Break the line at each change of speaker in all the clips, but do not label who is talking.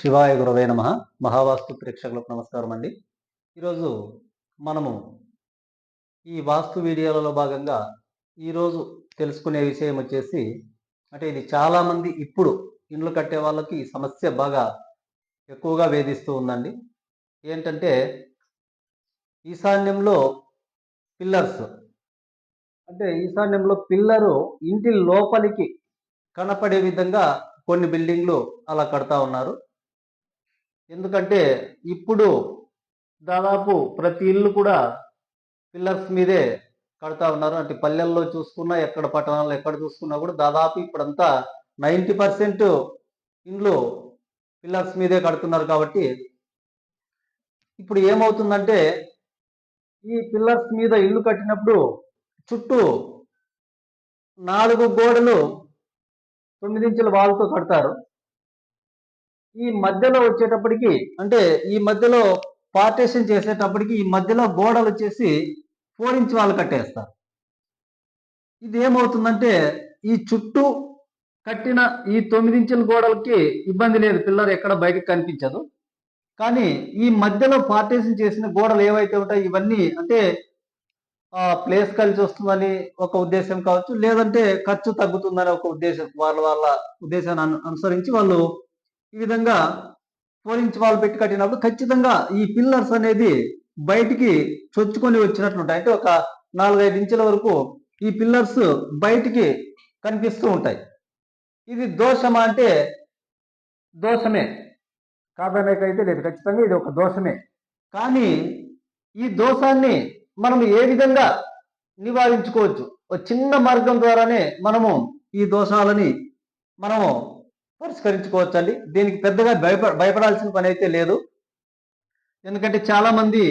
శివాయ గురవే నమ. మహావాస్తు ప్రేక్షకులకు నమస్కారం అండి. ఈరోజు మనము ఈ వాస్తు వీడియోలలో భాగంగా ఈరోజు తెలుసుకునే విషయం వచ్చేసి అంటే ఇది చాలామంది ఇప్పుడు ఇండ్లు కట్టే వాళ్ళకి ఈ సమస్య బాగా ఎక్కువగా వేధిస్తూ ఉందండి. ఏంటంటే ఈశాన్యంలో పిల్లర్స్ అంటే ఈశాన్యంలో పిల్లరు ఇంటి లోపలికి కనపడే విధంగా కొన్ని బిల్డింగ్లు అలా కడతా ఉన్నారు. ఎందుకంటే ఇప్పుడు దాదాపు ప్రతి ఇల్లు కూడా పిల్లర్స్ మీదే కడతా ఉన్నారు. అంటే పల్లెల్లో చూసుకున్నా ఎక్కడ పట్టణాల్లో ఎక్కడ చూసుకున్నా కూడా దాదాపు ఇప్పుడంతా నైంటీ పర్సెంట్ ఇండ్లు పిల్లర్స్ మీదే కడుతున్నారు కాబట్టి ఇప్పుడు ఏమవుతుందంటే ఈ పిల్లర్స్ మీద ఇల్లు కట్టినప్పుడు చుట్టూ నాలుగు గోడలు తొమ్మిది ఇంచుల వాళ్ళతో కడతారు. ఈ మధ్యలో వచ్చేటప్పటికి అంటే ఈ మధ్యలో పార్టీషన్ చేసేటప్పటికి ఈ మధ్యలో గోడలు వచ్చేసి ఫోర్ ఇంచ్ వాళ్ళు కట్టేస్తారు. ఇది ఏమవుతుందంటే ఈ చుట్టూ కట్టిన ఈ తొమ్మిది ఇంచుల గోడలకి ఇబ్బంది లేదు పిల్లర్ ఎక్కడ బయటకు కనిపించదు. కానీ ఈ మధ్యలో పార్టీషన్ చేసిన గోడలు ఏవైతే ఉంటాయి ఇవన్నీ అంటే ప్లేస్ కలిసి వస్తుందని ఒక ఉద్దేశం కావచ్చు లేదంటే ఖర్చు తగ్గుతుందని ఒక ఉద్దేశం వాళ్ళ వాళ్ళ ఉద్దేశాన్ని అనుసరించి వాళ్ళు ఈ విధంగా ఫోర్ ఇంచ్ వాల్ పెట్టి కట్టినప్పుడు ఖచ్చితంగా ఈ పిల్లర్స్ అనేది బయటికి చొచ్చుకొని వచ్చినట్లుంటాయి. అంటే ఒక నాలుగైదు ఇంచుల వరకు ఈ పిల్లర్స్ బయటికి కనిపిస్తూ ఉంటాయి. ఇది దోషమా అంటే దోషమే. కాదనేకైతే లేదు. ఖచ్చితంగా ఇది ఒక దోషమే. కానీ ఈ దోషాన్ని మనం ఏ విధంగా నివారించుకోవచ్చు? ఒక చిన్న మార్గం ద్వారానే మనము ఈ దోషాలని మనము పరిష్కరించుకోవచ్చు అండి దీనికి పెద్దగా భయప భయపడాల్సిన పని అయితే లేదు. ఎందుకంటే చాలా మంది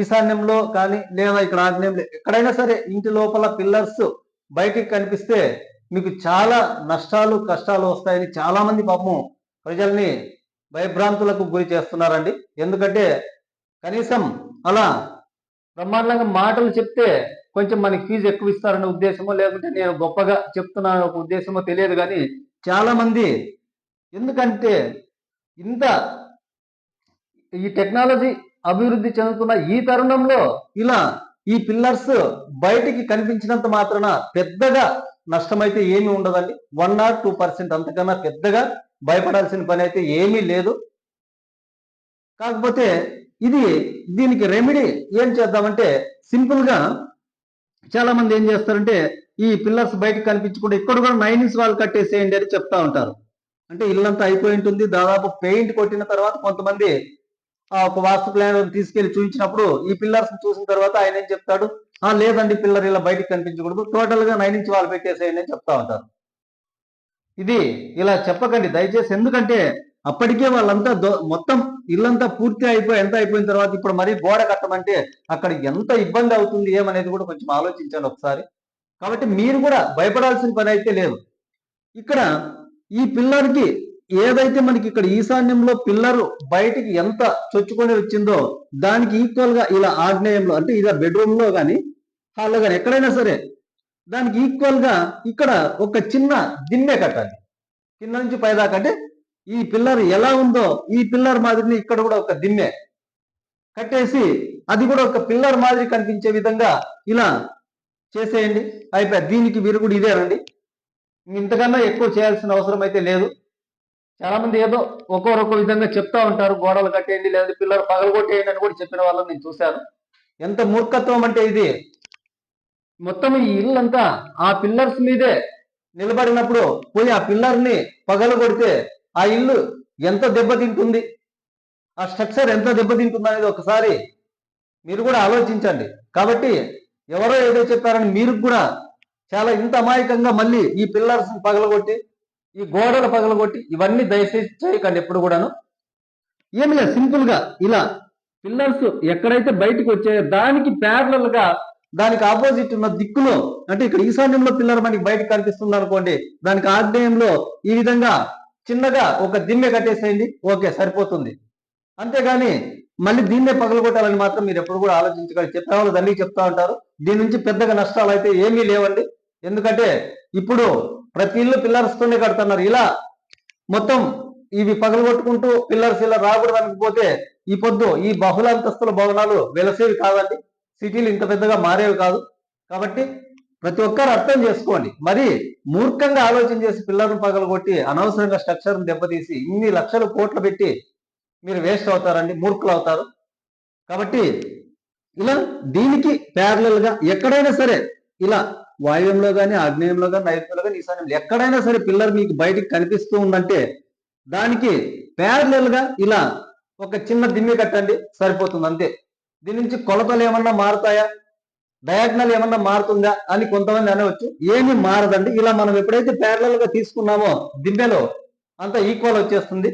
ఈశాన్యంలో కానీ లేదా ఇక్కడ ఆగ్నేయంలో ఎక్కడైనా సరే ఇంటి లోపల పిల్లర్స్ బయటికి కనిపిస్తే మీకు చాలా నష్టాలు కష్టాలు వస్తాయని చాలా మంది పాపం ప్రజల్ని భయభ్రాంతులకు గురి చేస్తున్నారండి. ఎందుకంటే కనీసం అలా బ్రహ్మాండంగా మాటలు చెప్తే కొంచెం మనకి ఫీజు ఎక్కువ ఇస్తారనే ఉద్దేశమో లేకుంటే నేను గొప్పగా చెప్తున్నా ఒక ఉద్దేశమో తెలియదు కానీ చాలా మంది ఎందుకంటే ఇంత ఈ టెక్నాలజీ అభివృద్ధి చెందుతున్న ఈ తరుణంలో ఇలా ఈ పిల్లర్స్ బయటికి కనిపించినంత మాత్రాన పెద్దగా నష్టమైతే ఏమీ ఉండదండి. వన్ నాట్ టూ పర్సెంట్ అంతకన్నా పెద్దగా భయపడాల్సిన పని అయితే ఏమీ లేదు. కాకపోతే ఇది దీనికి రెమెడీ ఏం చేద్దామంటే సింపుల్గా చాలా మంది ఏం చేస్తారంటే ఈ పిల్లర్స్ బయటకు కనిపించకుండా ఇక్కడ కూడా నైన్ ఇంచ్ వాళ్ళు కట్టేసేయండి అని చెప్తా ఉంటారు. అంటే ఇల్లంతా అయిపోయి ఉంటుంది దాదాపు పెయింట్ కొట్టిన తర్వాత కొంతమంది ఆ ఒక వాస్తు ప్లాన్ తీసుకెళ్ళి చూపించినప్పుడు ఈ పిల్లర్స్ చూసిన తర్వాత ఆయన ఏం చెప్తాడు? ఆ లేదండి పిల్లర్ ఇలా బయటకు కనిపించకూడదు. టోటల్గా నైన్ ఇంచ్ వాళ్ళు పెట్టేసేయండి అని చెప్తా ఉంటారు. ఇది ఇలా చెప్పకండి. దయచేసి ఎందుకంటే అప్పటికే వాళ్ళంతా మొత్తం ఇల్లంతా పూర్తి అయిపోయి ఎంత అయిపోయిన తర్వాత ఇప్పుడు మరీ గోడ కట్టమంటే అక్కడ ఎంత ఇబ్బంది అవుతుంది ఏమనేది కూడా కొంచెం ఆలోచించండి ఒకసారి. కాబట్టి మీరు కూడా భయపడాల్సిన పని అయితే లేదు. ఇక్కడ ఈ పిల్లర్కి ఏదైతే మనకి ఇక్కడ ఈశాన్యంలో పిల్లరు బయటికి ఎంత చొచ్చుకొని వచ్చిందో దానికి ఈక్వల్గా ఇలా ఆగ్నేయంలో అంటే ఇదే బెడ్రూమ్లో కానీ హాల్లో కానీ ఎక్కడైనా సరే దానికి ఈక్వల్గా ఇక్కడ ఒక చిన్న దిమ్మె కట్టాలి. కింద నుంచి పైదాకా అంటే ఈ పిల్లర్ ఎలా ఉందో ఈ పిల్లర్ మాదిరిని ఇక్కడ కూడా ఒక దిమ్మె కట్టేసి అది కూడా ఒక పిల్లర్ మాదిరి కనిపించే విధంగా ఇలా చేసేయండి. అయిపోయి దీనికి విరుగుడు ఇదేనండి. ఇంతకన్నా ఎక్కువ చేయాల్సిన అవసరం అయితే లేదు. చాలా మంది ఏదో ఒక్కొరొక్క విధంగా చెప్తా ఉంటారు. గోడలు కట్టేయండి లేదా పిల్లలు పగలగొట్టేయండి అని కూడా చెప్పిన వాళ్ళని నేను చూశాను. ఎంత మూర్ఖత్వం అంటే ఇది? మొత్తం ఈ ఇల్లు అంతా ఆ పిల్లర్స్ మీదే. నిలబడినప్పుడు పోయి ఆ పిల్లర్ని పగల కొడితే ఆ ఇల్లు ఎంత దెబ్బతింటుంది ఆ స్ట్రక్చర్ ఎంత దెబ్బతింటుంది అనేది ఒకసారి మీరు కూడా ఆలోచించండి. కాబట్టి ఎవరో ఏదో చెప్పారని మీరు కూడా చాలా ఇంత అమాయకంగా మళ్ళీ ఈ పిల్లర్స్ పగలగొట్టి ఈ గోడలు పగలగొట్టి ఇవన్నీ దయచేసి చేయకండి ఎప్పుడు కూడాను. ఏమి లేదు సింపుల్గా ఇలా. పిల్లర్స్ ఎక్కడైతే బయటకు వచ్చాయో దానికి ప్యారలల్గా దానికి ఆపోజిట్ ఉన్న దిక్కులో అంటే ఇక్కడ ఈశాన్యంలో పిల్లర్ మనకి బయటకు కనిపిస్తుంది అనుకోండి దానికి ఆగ్నేయంలో ఈ విధంగా చిన్నగా ఒక దిమ్మె కట్టేసేయండి ఓకే సరిపోతుంది. అంతేగాని మళ్ళీ దీన్నే పగలగొట్టాలని మాత్రం మీరు ఎప్పుడు కూడా ఆలోచించగలి చెప్పే వాళ్ళు తల్లి చెప్తా ఉంటారు. దీని నుంచి పెద్దగా నష్టాలు అయితే ఏమీ లేవండి. ఎందుకంటే ఇప్పుడు ప్రతి ఇల్లు పిల్లర్స్తోనే కడుతున్నారు. ఇలా మొత్తం ఇవి పగలగొట్టుకుంటూ పిల్లర్స్ ఇలా రాకూడదు పోతే ఈ పొద్దు ఈ బహుళ అంతస్తుల భవనాలు వెలసేవి కాదండి. సిటీలు ఇంత పెద్దగా మారేవి కాదు. కాబట్టి ప్రతి ఒక్కరు అర్థం చేసుకోండి. మరి మూర్ఖంగా ఆలోచన చేసి పిల్లర్ను పగలగొట్టి అనవసరంగా స్ట్రక్చర్ను దెబ్బతీసి ఇన్ని లక్షలు కోట్లు పెట్టి మీరు వేస్ట్ అవుతారండి మూర్ఖులు అవుతారు. కాబట్టి ఇలా దీనికి ప్యారలల్గా ఎక్కడైనా సరే ఇలా వాయువ్యంలో కానీ ఆగ్నేయంలో కానీ నైరుతిలో కానీ ఈశాన్యంలో ఎక్కడైనా సరే పిల్లర్ మీకు బయటికి కనిపిస్తూ ఉందంటే దానికి ప్యారలల్గా ఇలా ఒక చిన్న దిమ్మి కట్టండి సరిపోతుంది అంతే. దీని నుంచి కొలతలు ఏమన్నా మారుతాయా? డయాగ్నల్ ఏమన్నా మారుతుందా అని కొంతమంది అనవచ్చు. ఏమీ మారదండి. ఇలా మనం ఎప్పుడైతే ప్యారలల్గా తీసుకున్నామో దిమ్మెలో అంత ఈక్వల్ వచ్చేస్తుంది.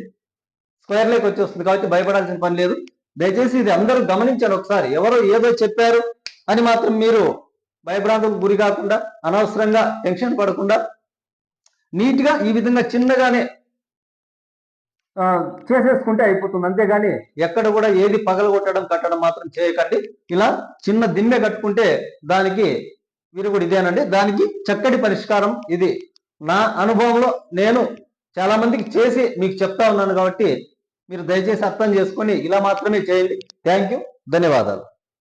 స్క్వేర్ లేక్ వచ్చేస్తుంది కాబట్టి భయపడాల్సిన పని లేదు. దయచేసి ఇది అందరూ గమనించారు ఒకసారి. ఎవరో ఏదో చెప్పారు అని మాత్రం మీరు భయభ్రాంతులకు గురి కాకుండా అనవసరంగా టెన్షన్ పడకుండా నీట్గా ఈ విధంగా చిన్నగానే చేసేసుకుంటే అయిపోతుంది. అంతేగాని ఎక్కడ కూడా ఏది పగలగొట్టడం కట్టడం మాత్రం చేయకండి. ఇలా చిన్న దిమ్మె కట్టుకుంటే దానికి విరుగుడు ఇదేనండి. దానికి చక్కటి పరిష్కారం ఇది. నా అనుభవంలో నేను చాలా మందికి చేసి మీకు చెప్తా ఉన్నాను కాబట్టి మీరు దయచేసి అర్థం చేసుకొని ఇలా మాత్రమే చేయండి. థ్యాంక్ యూ ధన్యవాదాలు.